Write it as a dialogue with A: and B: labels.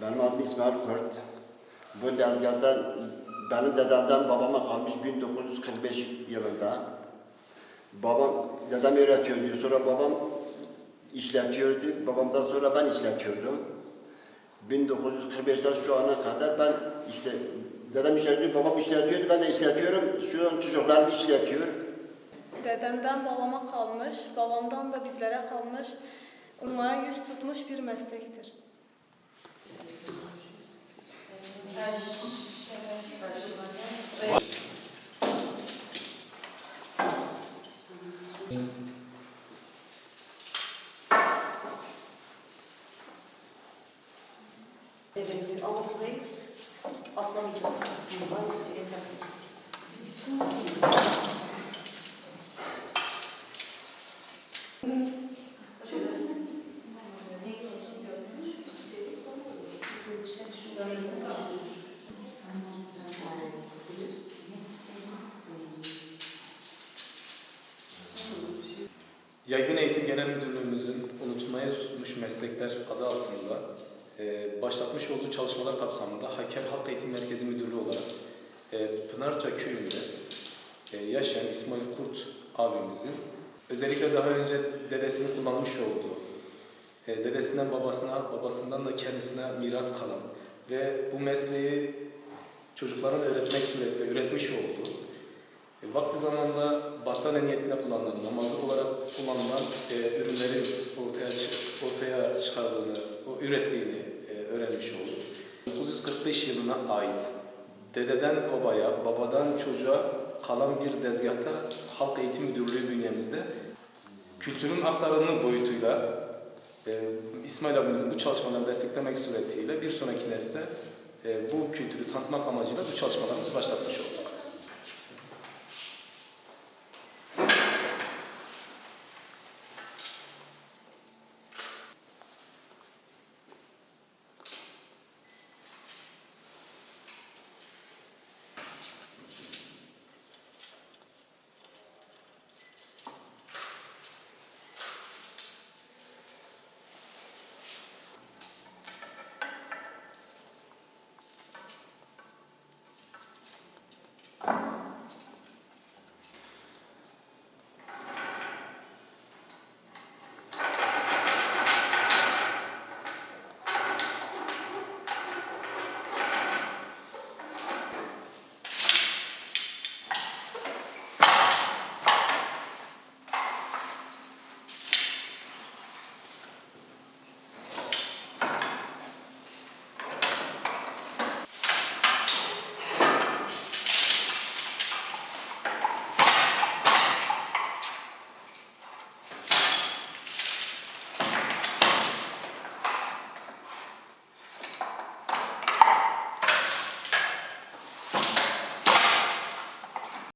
A: Benim adım İsmail Kurt. Bu tezgahta benim dedemden babama kalmış 1945 yılında. Babam, dedem öğretiyordu. Sonra babam işletiyordu. Babamdan sonra ben işletiyordum. 1945'ten şu ana kadar ben işte dedem işletiyor, babam işletiyordu. Ben de işletiyorum. Şu an çocuklarım işletiyor.
B: Dedemden babama kalmış, babamdan da bizlere kalmış, umaya yüz tutmuş bir meslektir.
C: Burayı atlamayacağız. Maalesef atlayacağız.
D: Yaygın Eğitim Genel Müdürlüğümüzün unutulmaya tutmuş meslekler adı altında e, başlatmış olduğu çalışmalar kapsamında Haker Halk Eğitim Merkezi Müdürlüğü olarak e, Pınarca Köyü'nde e, yaşayan İsmail Kurt abimizin özellikle daha önce dedesinin kullanmış olduğu, dedesinden babasına, babasından da kendisine miras kalan ve bu mesleği çocuklara öğretmek suretiyle üretmiş olduğu Vakti zamanında battaniye niyetinde kullanılan, namazlık olarak kullanılan e, ürünleri ortaya ortaya çıkardığını, ürettiğini öğrenmiş olduk. 1945 yılına ait dededen babaya, babadan çocuğa kalan bir dezgahta Halk Eğitim Müdürlüğü bünyemizde kültürün aktarımı boyutuyla e, İsmail abimizin bu çalışmalarını desteklemek suretiyle bir sonraki nesle e, bu kültürü tanıtmak amacıyla bu çalışmalarımızı başlatmış olduk.